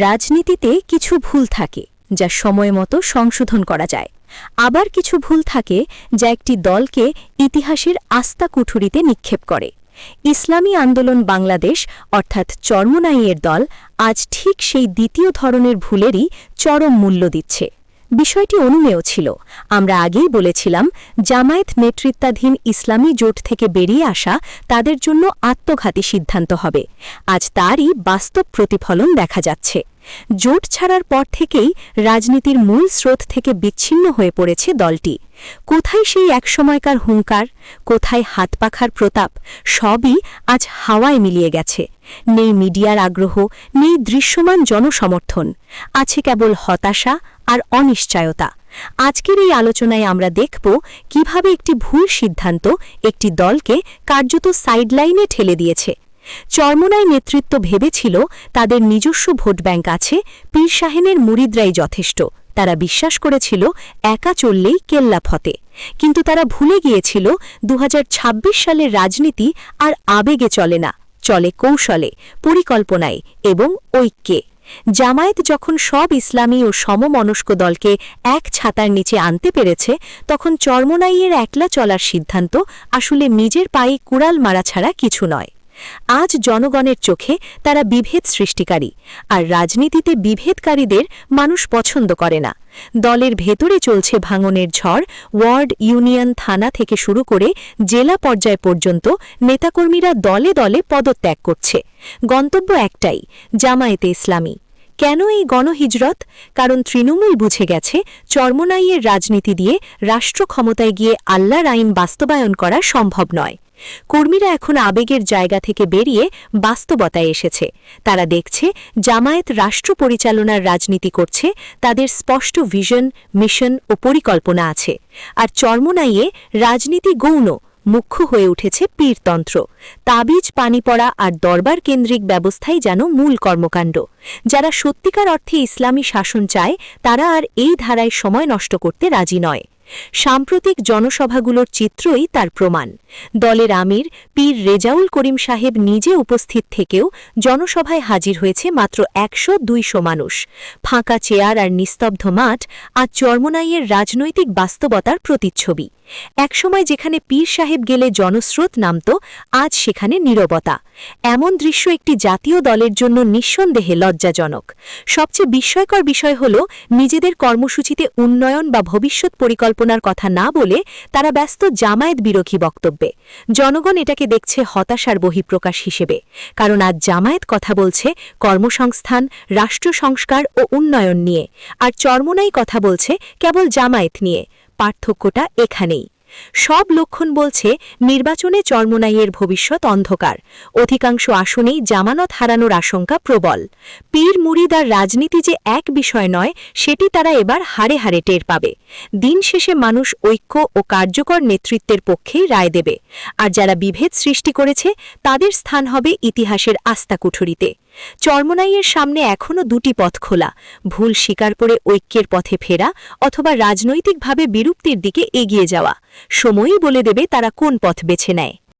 রাজনীতিতে কিছু ভুল থাকে, যা সময় মতো সংশোধন করা যায়। আবার কিছু ভুল থাকে, যা একটি দলকে ইতিহাসের আস্থা কুঠুরিতে নিক্ষেপ করে। ইসলামী আন্দোলন বাংলাদেশ, অর্থাৎ চর্মনাইয়ের দল, আজ ঠিক সেই দ্বিতীয় ধরনের ভুলেরই চরম মূল্য দিচ্ছে। বিষয়টি অনুমেয় ছিল। আমরা আগেই বলেছিলাম, জামায়াত নেতৃত্বাধীন ইসলামী জোট থেকে বেরিয়ে আসা তাদের জন্য আত্মঘাতী সিদ্ধান্ত হবে। আজ তারই বাস্তব প্রতিফলন দেখা যাচ্ছে। জোট ছাড়ার পর থেকেই রাজনীতির মূল স্রোত থেকে বিচ্ছিন্ন হয়ে পড়েছে দলটি। কোথায় সেই একসময়কার হুঙ্কার, কোথায় হাত পাখার প্রতাপ, সবই আজ হাওয়ায় মিলিয়ে গেছে। নেই মিডিয়ার আগ্রহ, নেই দৃশ্যমান জনসমর্থন, আছে কেবল হতাশা আর অনিশ্চয়তা। আজকের এই আলোচনায় আমরা দেখব কীভাবে একটি ভুল সিদ্ধান্ত একটি দলকে কার্যত সাইডলাইনে ঠেলে দিয়েছে। চর্মনাই নেতৃত্ব ভেবেছিল তাদের নিজস্ব ভোট ব্যাংক আছে, পীর শাহেনের মুরিদরাই যথেষ্ট। তারা বিশ্বাস করেছিল একা চললেই কেল্লা ফতে। কিন্তু তারা ভুলে গিয়েছিল দু হাজার ছাব্বিশ সালের রাজনীতি আর আবেগে চলে না, চলে কৌশলে, পরিকল্পনায় এবং ঐক্যে। জামায়াত যখন সব ইসলামী ও সমমনস্ক দলকে এক ছাতার নিচে আনতে পেরেছে, তখন চর্মনাইয়ের একলা চলার সিদ্ধান্ত আসলে নিজের পায়ে কুড়াল মারা ছাড়া কিছু নয়। আজ জনগণের চোখে তারা বিভেদ সৃষ্টিকারী, আর রাজনীতিতে বিভেদকারীদের মানুষ পছন্দ করে না। দলের ভেতরে চলছে ভাঙনের ঝড়, ওয়ার্ড ইউনিয়ন থানা থেকে শুরু করে জেলা পর্যায় পর্যন্ত নেতাকর্মীরা দলে দলে পদত্যাগ করছে। গন্তব্য একটাই, জামায়েতে ইসলামী। কেন এই গণহিজরত? কারণ তৃণমূল বুঝে গেছে, চর্মনাইয়ের রাজনীতি দিয়ে রাষ্ট্র ক্ষমতায় গিয়ে আল্লাহর আইন বাস্তবায়ন করা সম্ভব নয়। কর্মীরা এখন আবেগের জায়গা থেকে বেরিয়ে বাস্তবতায় এসেছে। তারা দেখছে, জামায়াত রাষ্ট্র পরিচালনার রাজনীতি করছে, তাদের স্পষ্ট ভিশন, মিশন ও পরিকল্পনা আছে। আর চর্মনাইয়ে রাজনীতি গৌণ, মুখ্য হয়ে উঠেছে পীরতন্ত্র। তাবিজ, পানি পড়া আর দরবার কেন্দ্রিক ব্যবস্থাই যেন মূল কর্মকাণ্ড। যারা সত্যিকার অর্থে ইসলামী শাসন চায়, তারা আর এই ধারায় সময় নষ্ট করতে রাজি নয়। সাম্প্রতিক জনসভাগুলোর চিত্রই তার প্রমাণ। দলের আমির পীর রেজাউল করিম সাহেব নিজে উপস্থিত থেকেও জনসভায় হাজির হয়েছে মাত্র একশো দুইশো মানুষ। ফাঁকা চেয়ার আর নিস্তব্ধ মাঠ আর চর্মনাইয়ের রাজনৈতিক বাস্তবতার প্রতিচ্ছবি। একসময় যেখানে পীর সাহেব গেলে জনস্রোত নামত, আজ সেখানে নীরবতা। এমন দৃশ্য একটি জাতীয় দলের জন্য নিঃসন্দেহে লজ্জাজনক। সবচেয়ে বিস্ময়কর বিষয় হল, নিজেদের কর্মসূচিতে উন্নয়ন বা ভবিষ্যৎ পরিকল্পনার কথা না বলে তারা ব্যস্ত জামায়াত বিরোধী বক্তব্যে। জনগণ এটাকে দেখছে হতাশার বহিঃপ্রকাশ হিসেবে। কারণ আজ জামায়াত কথা বলছে কর্মসংস্থান, রাষ্ট্র সংস্কার ও উন্নয়ন নিয়ে। আর চর্মনাই কথা বলছে কেবল জামায়াত নিয়ে। পার্থক্যটা এখানেই। সব লক্ষণ বলছে নির্বাচনে চর্মনাইয়ের ভবিষ্যৎ অন্ধকার। অধিকাংশ আসনেই জামানত হারানোর আশঙ্কা প্রবল। পীর মুরিদার রাজনীতি যে এক বিষয় নয়, সেটি তারা এবার হারে হারে টের পাবে। দিন শেষে মানুষ ঐক্য ও কার্যকর নেতৃত্বের পক্ষেই রায় দেবে। আর যারা বিভেদ সৃষ্টি করেছে, তাদের স্থান হবে ইতিহাসের আস্থা কুঠুরিতে। চর্মনাইয়ের সামনে এখনও দুটি পথ খোলা। ভুল স্বীকার করে ঐক্যের পথে ফেরা অথবা রাজনৈতিকভাবে বিরুপ্তির দিকে এগিয়ে যাওয়া। সময়ই বলে দেবে তারা কোন পথ বেছে নেয়।